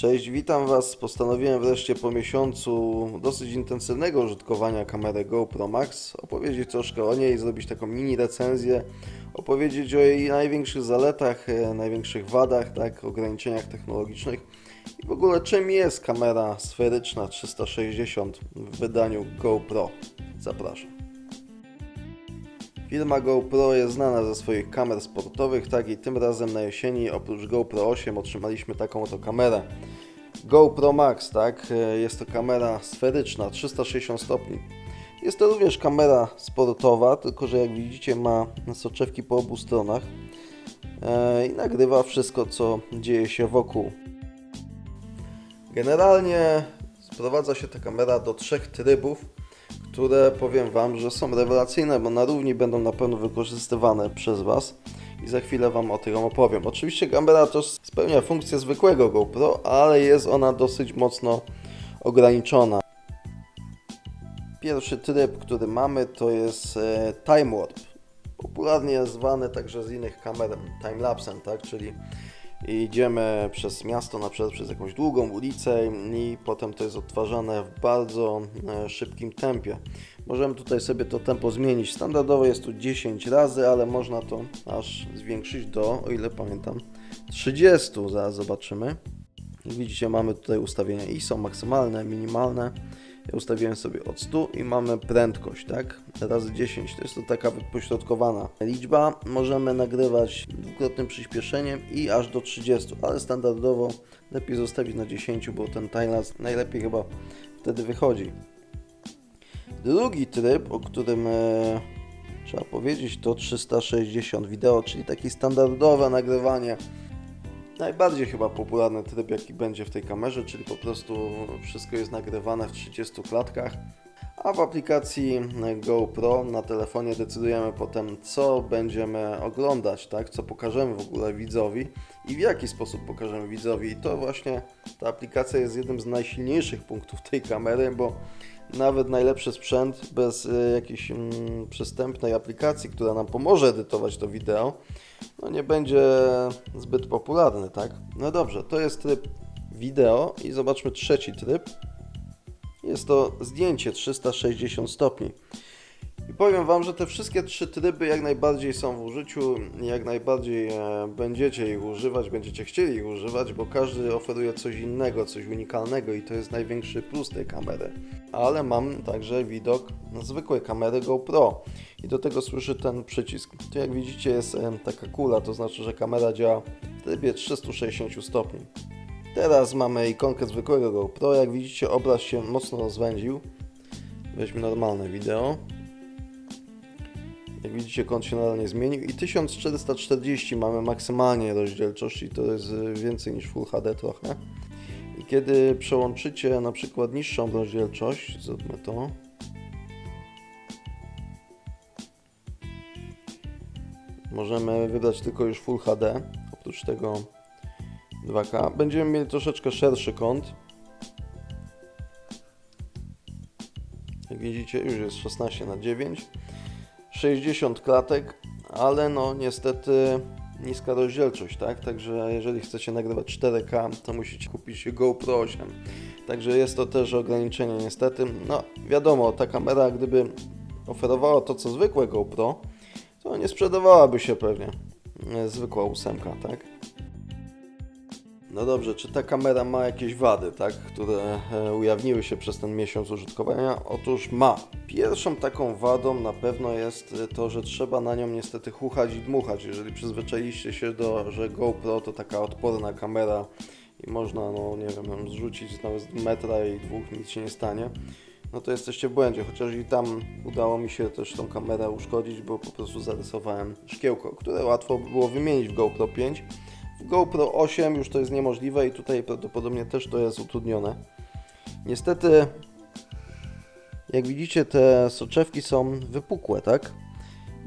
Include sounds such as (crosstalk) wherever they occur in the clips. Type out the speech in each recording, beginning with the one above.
Cześć, witam Was. Postanowiłem wreszcie po miesiącu dosyć intensywnego użytkowania kamery GoPro Max opowiedzieć troszkę o niej, zrobić taką mini recenzję, opowiedzieć o jej największych zaletach, e, największych wadach, tak, ograniczeniach technologicznych i w ogóle czym jest kamera sferyczna 360 w wydaniu GoPro. Zapraszam. Firma GoPro jest znana ze swoich kamer sportowych, tak i tym razem na jesieni oprócz GoPro 8 otrzymaliśmy taką oto kamerę. GoPro Max, tak? E, Jest to kamera sferyczna 360 stopni. Jest to również kamera sportowa, tylko że jak widzicie ma soczewki po obu stronach e, i nagrywa wszystko co dzieje się wokół. Generalnie sprowadza się ta kamera do trzech trybów które powiem Wam, że są rewelacyjne, bo na równi będą na pewno wykorzystywane przez Was i za chwilę Wam o tym opowiem. Oczywiście kamera też spełnia funkcję zwykłego GoPro, ale jest ona dosyć mocno ograniczona. Pierwszy tryb, który mamy to jest e, Time Warp. Popularnie zwany także z innych kamer timelapsem, tak? czyli idziemy przez miasto, na przykład przez jakąś długą ulicę i potem to jest odtwarzane w bardzo e, szybkim tempie. Możemy tutaj sobie to tempo zmienić. Standardowo jest tu 10 razy, ale można to aż zwiększyć do, o ile pamiętam, 30. Zaraz zobaczymy. Widzicie, mamy tutaj ustawienia ISO maksymalne, minimalne. Ja ustawiłem sobie od 100 i mamy prędkość, tak? Razy 10, to jest to taka pośrodkowana liczba. Możemy nagrywać dwukrotnym przyspieszeniem i aż do 30, ale standardowo lepiej zostawić na 10, bo ten timelapse najlepiej chyba wtedy wychodzi. Drugi tryb, o którym e, trzeba powiedzieć, to 360 wideo, czyli takie standardowe nagrywanie najbardziej chyba popularny tryb, jaki będzie w tej kamerze, czyli po prostu wszystko jest nagrywane w 30 klatkach. A w aplikacji GoPro na telefonie decydujemy potem, co będziemy oglądać, tak? co pokażemy w ogóle widzowi i w jaki sposób pokażemy widzowi. I to właśnie ta aplikacja jest jednym z najsilniejszych punktów tej kamery, bo nawet najlepszy sprzęt bez y, jakiejś mm, przystępnej aplikacji, która nam pomoże edytować to wideo, no nie będzie zbyt popularny, tak? No dobrze, to jest tryb wideo i zobaczmy trzeci tryb. Jest to zdjęcie 360 stopni. Powiem Wam, że te wszystkie trzy tryby jak najbardziej są w użyciu, jak najbardziej e, będziecie ich używać, będziecie chcieli ich używać, bo każdy oferuje coś innego, coś unikalnego i to jest największy plus tej kamery. Ale mam także widok zwykłej kamery GoPro i do tego słyszy ten przycisk. Tu jak widzicie jest taka kula, to znaczy, że kamera działa w trybie 360 stopni. Teraz mamy ikonkę zwykłego GoPro, jak widzicie obraz się mocno rozwędził. Weźmy normalne wideo. Jak widzicie, kąt się nadal nie zmienił i 1440 mamy maksymalnie rozdzielczość i to jest y, więcej niż Full HD trochę. I kiedy przełączycie na przykład niższą rozdzielczość, zróbmy to. Możemy wybrać tylko już Full HD, oprócz tego 2K. Będziemy mieli troszeczkę szerszy kąt. Jak widzicie, już jest 16 na 9. 60 klatek, ale no niestety niska rozdzielczość, tak? Także jeżeli chcecie nagrywać 4K, to musicie kupić GoPro 8. Także jest to też ograniczenie niestety. No wiadomo, ta kamera gdyby oferowała to co zwykłe GoPro, to nie sprzedawałaby się pewnie e, zwykła ósemka, tak? No dobrze, czy ta kamera ma jakieś wady, tak, które e, ujawniły się przez ten miesiąc użytkowania? Otóż ma. Pierwszą taką wadą na pewno jest e, to, że trzeba na nią niestety chuchać i dmuchać. Jeżeli przyzwyczailiście się do, że GoPro to taka odporna kamera i można, no nie wiem, zrzucić nawet metra i dwóch, nic się nie stanie, no to jesteście w błędzie. Chociaż i tam udało mi się też tą kamerę uszkodzić, bo po prostu zarysowałem szkiełko, które łatwo by było wymienić w GoPro 5. GoPro 8 już to jest niemożliwe i tutaj prawdopodobnie też to jest utrudnione. Niestety, jak widzicie, te soczewki są wypukłe, tak?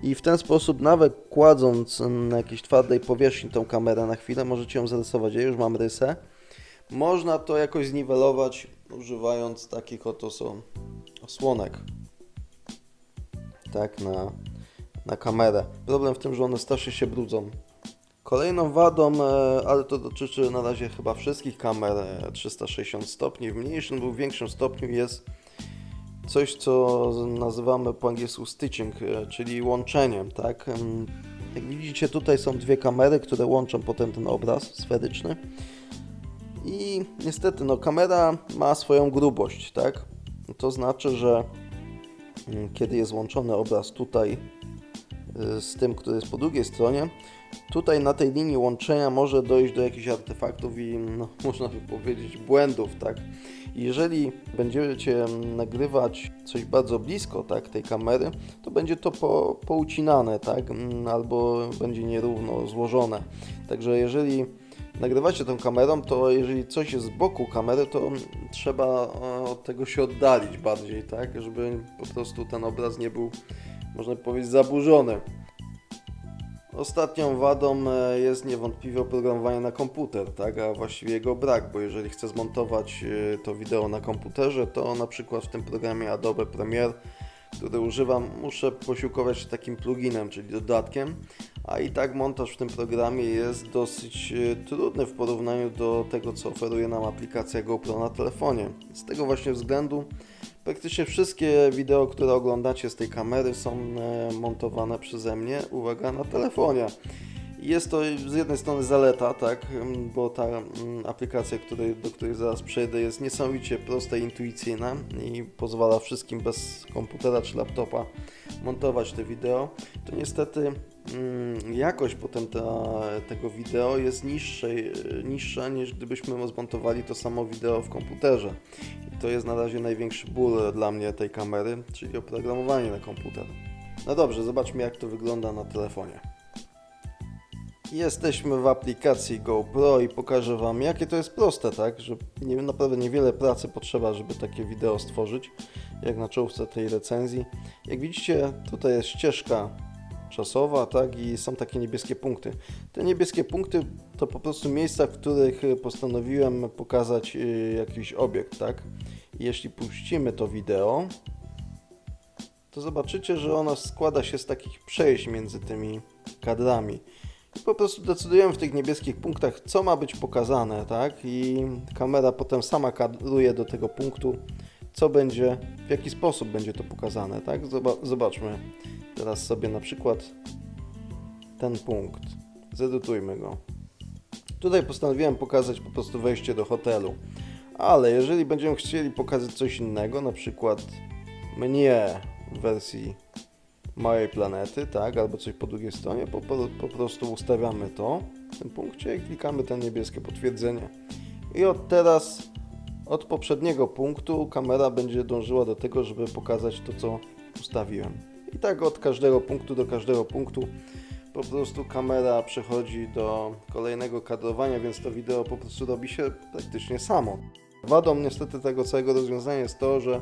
I w ten sposób, nawet kładąc na jakiejś twardej powierzchni tą kamerę na chwilę, możecie ją zarysować. Ja już mam rysę. Można to jakoś zniwelować, używając takich oto są osłonek. Tak, na, na kamerę. Problem w tym, że one strasznie się brudzą Kolejną wadą, e, ale to dotyczy na razie chyba wszystkich kamer e, 360 stopni, w mniejszym lub większym stopniu jest coś, co nazywamy po angielsku stitching, e, czyli łączeniem, tak? Jak widzicie, tutaj są dwie kamery, które łączą potem ten obraz sferyczny. I niestety, no, kamera ma swoją grubość, tak? To znaczy, że mm, kiedy jest łączony obraz tutaj z tym, który jest po drugiej stronie, tutaj na tej linii łączenia może dojść do jakichś artefaktów i no, (laughs) można by powiedzieć błędów, tak? Jeżeli będziecie nagrywać coś bardzo blisko, tak, tej kamery, to będzie to po, poucinane, tak, Mm, albo będzie nierówno złożone. Także jeżeli nagrywacie tą kamerą, to jeżeli coś jest z boku kamery, to trzeba e, od tego się oddalić bardziej, tak, żeby po prostu ten obraz nie był, można powiedzieć, zaburzony. Ostatnią wadą e, jest niewątpliwie oprogramowanie na komputer, tak, a właściwie jego brak, bo jeżeli chcę zmontować e, to wideo na komputerze, to na przykład w tym programie Adobe Premiere, który używam, muszę posiłkować się takim pluginem, czyli dodatkiem, a i tak montaż w tym programie jest dosyć e, trudny w porównaniu do tego, co oferuje nam aplikacja GoPro na telefonie. Z tego właśnie względu Praktycznie wszystkie wideo, które oglądacie z tej kamery są e, montowane przeze mnie, uwaga, na telefonie. Jest to z jednej strony zaleta, tak, m, bo ta mm, aplikacja, której, do której zaraz przejdę, jest niesamowicie prosta i intuicyjna i pozwala wszystkim bez komputera czy laptopa montować te wideo. To niestety mm, jakość potem ta, tego wideo jest niższej, niższa niż gdybyśmy zmontowali to samo wideo w komputerze. I to jest na razie największy ból dla mnie tej kamery, czyli oprogramowanie na komputer. No dobrze, zobaczmy jak to wygląda na telefonie. Jesteśmy w aplikacji GoPro i pokażę Wam, jakie to jest proste, tak? Że nie, naprawdę niewiele pracy potrzeba, żeby takie wideo stworzyć, jak na czołówce tej recenzji. Jak widzicie, tutaj jest ścieżka czasowa, tak? I są takie niebieskie punkty. Te niebieskie punkty to po prostu miejsca, w których postanowiłem pokazać y, jakiś obiekt, tak? I jeśli puścimy to wideo, to zobaczycie, że ono składa się z takich przejść między tymi kadrami. Po prostu decydujemy w tych niebieskich punktach, co ma być pokazane, tak? I kamera potem sama kadruje do tego punktu, co będzie, w jaki sposób będzie to pokazane, tak? Zoba- zobaczmy teraz sobie na przykład ten punkt. Zedytujmy go. Tutaj postanowiłem pokazać po prostu wejście do hotelu. Ale jeżeli będziemy chcieli pokazać coś innego, na przykład mnie w wersji małej planety, tak, albo coś po drugiej stronie, po, po, po prostu ustawiamy to w tym punkcie i klikamy ten niebieskie potwierdzenie. I od teraz, od poprzedniego punktu, kamera będzie dążyła do tego, żeby pokazać to, co ustawiłem. I tak od każdego punktu do każdego punktu po prostu kamera przechodzi do kolejnego kadrowania, więc to wideo po prostu robi się praktycznie samo. Wadą niestety tego całego rozwiązania jest to, że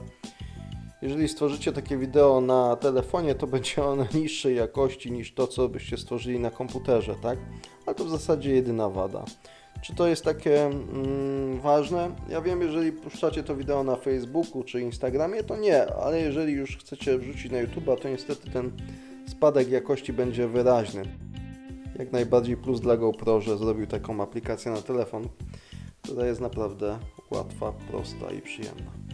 jeżeli stworzycie takie wideo na telefonie, to będzie ono (laughs) niższej jakości niż to, co byście stworzyli na komputerze, tak? A to w zasadzie jedyna wada. Czy to jest takie mm, ważne? Ja wiem, jeżeli puszczacie to wideo na Facebooku czy Instagramie, to nie, ale jeżeli już chcecie wrzucić na YouTube'a, to niestety ten spadek jakości będzie wyraźny. Jak najbardziej plus dla GoPro, że zrobił taką aplikację na telefon, która jest naprawdę łatwa, prosta i przyjemna.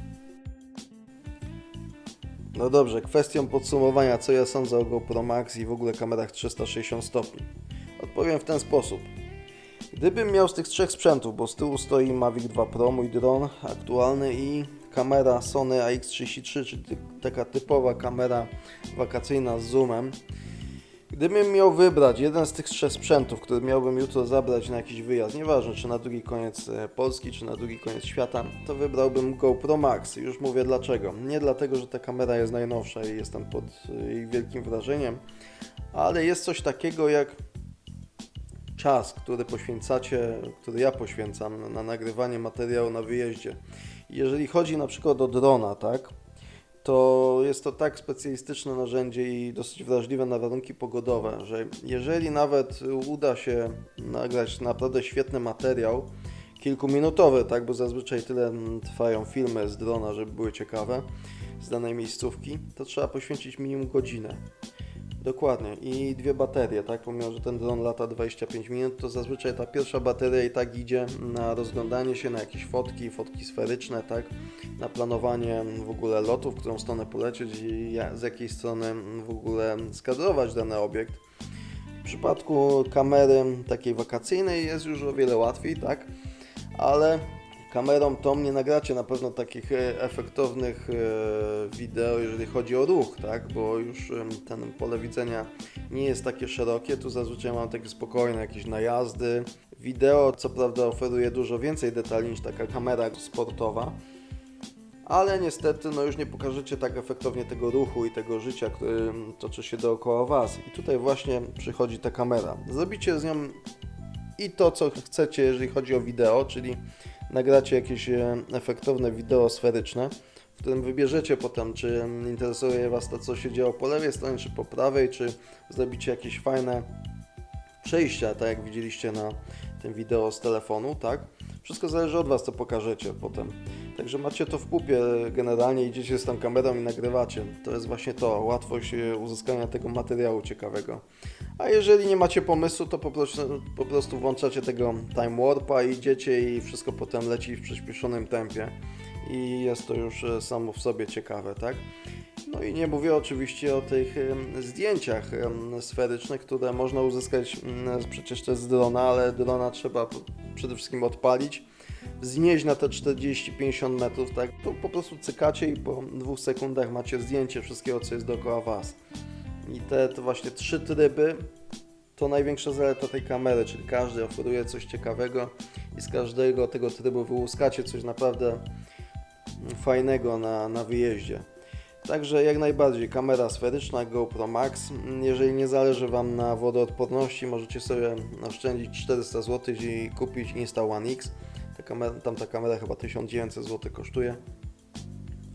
No dobrze, kwestią podsumowania, co ja sądzę o GoPro Max i w ogóle kamerach 360 stopni. Odpowiem w ten sposób. Gdybym miał z tych trzech sprzętów, bo z tyłu stoi Mavic 2 Pro, mój dron aktualny i kamera Sony AX33, czyli taka typowa kamera wakacyjna z zoomem. Gdybym miał wybrać jeden z tych trzech sprzętów, który miałbym jutro zabrać na jakiś wyjazd, nieważne czy na drugi koniec e, Polski, czy na drugi koniec świata, to wybrałbym GoPro Max. Już mówię dlaczego. Nie dlatego, że ta kamera jest najnowsza i jestem pod jej wielkim wrażeniem, ale jest coś takiego jak czas, który poświęcacie, który ja poświęcam na nagrywanie materiału na wyjeździe. Jeżeli chodzi na przykład o drona, tak, to jest to tak specjalistyczne narzędzie i dosyć wrażliwe na warunki pogodowe, że jeżeli nawet uda się nagrać naprawdę świetny materiał, kilkuminutowy, tak, bo zazwyczaj tyle trwają filmy z drona, żeby były ciekawe, z danej miejscówki, to trzeba poświęcić minimum godzinę. Dokładnie. I dwie baterie, tak? Pomimo, że ten dron lata 25 minut, to zazwyczaj ta pierwsza bateria i tak idzie na rozglądanie się, na jakieś fotki, fotki sferyczne, tak? Na planowanie w ogóle lotu, w którą stronę polecieć i z jakiej strony w ogóle skadrować dany obiekt. W przypadku kamery takiej wakacyjnej jest już o wiele łatwiej, tak? Ale kamerą tą nie nagracie na pewno takich e, efektownych e, wideo, jeżeli chodzi o ruch, tak? Bo już ten pole widzenia nie jest takie szerokie, tu zazwyczaj mam takie spokojne jakieś najazdy. Wideo co prawda oferuje dużo więcej detali niż taka kamera sportowa, ale niestety no już nie pokażecie tak efektownie tego ruchu i tego życia, które toczy się dookoła Was. I tutaj właśnie przychodzi ta kamera. Zrobicie z nią i to, co chcecie, jeżeli chodzi o wideo, czyli nagracie jakieś e, efektowne wideo sferyczne, w którym wybierzecie potem, czy interesuje Was to, co się działo po lewej stronie, czy po prawej, czy zrobicie jakieś fajne przejścia, tak jak widzieliście na tym wideo z telefonu, tak? Wszystko zależy od Was, co pokażecie potem. Także macie to w pupie, generalnie idziecie z tą kamerą i nagrywacie. To jest właśnie to, łatwość e, uzyskania tego materiału ciekawego. A jeżeli nie macie pomysłu, to po prostu, po prostu włączacie tego time warpa, idziecie i wszystko potem leci w przyspieszonym tempie. I jest to już e, samo w sobie ciekawe, tak? No i nie mówię oczywiście o tych zdjęciach sferycznych, które można uzyskać mm, przecież też z drona, ale drona trzeba przede wszystkim odpalić, wznieść na te 40-50 metrów, tak? To po prostu cykacie i po dwóch sekundach macie zdjęcie wszystkiego, co jest dookoła Was. I te, te właśnie trzy tryby to największa zaleta tej kamery, czyli każdy oferuje coś ciekawego i z każdego tego trybu wyłuskacie coś naprawdę fajnego na, na wyjeździe. Także jak najbardziej kamera sferyczna GoPro Max. Jeżeli nie zależy Wam na wodoodporności, możecie sobie oszczędzić 400 zł i kupić Insta One X. Ta kamera, tamta kamera chyba 1900 zł kosztuje.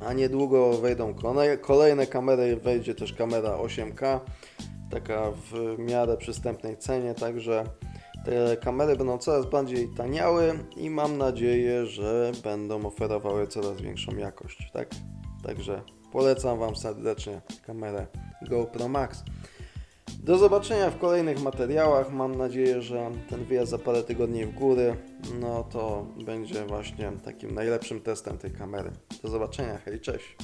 A niedługo wejdą kole- kolejne kamery, wejdzie też kamera 8K, taka w miarę przystępnej cenie, także te kamery będą coraz bardziej taniały i mam nadzieję, że będą oferowały coraz większą jakość, tak? Także polecam Wam serdecznie kamerę GoPro Max. Do zobaczenia w kolejnych materiałach. Mam nadzieję, że ten wyjazd za parę tygodni w góry, no to będzie właśnie takim najlepszym testem tej kamery. Do zobaczenia, hej, cześć!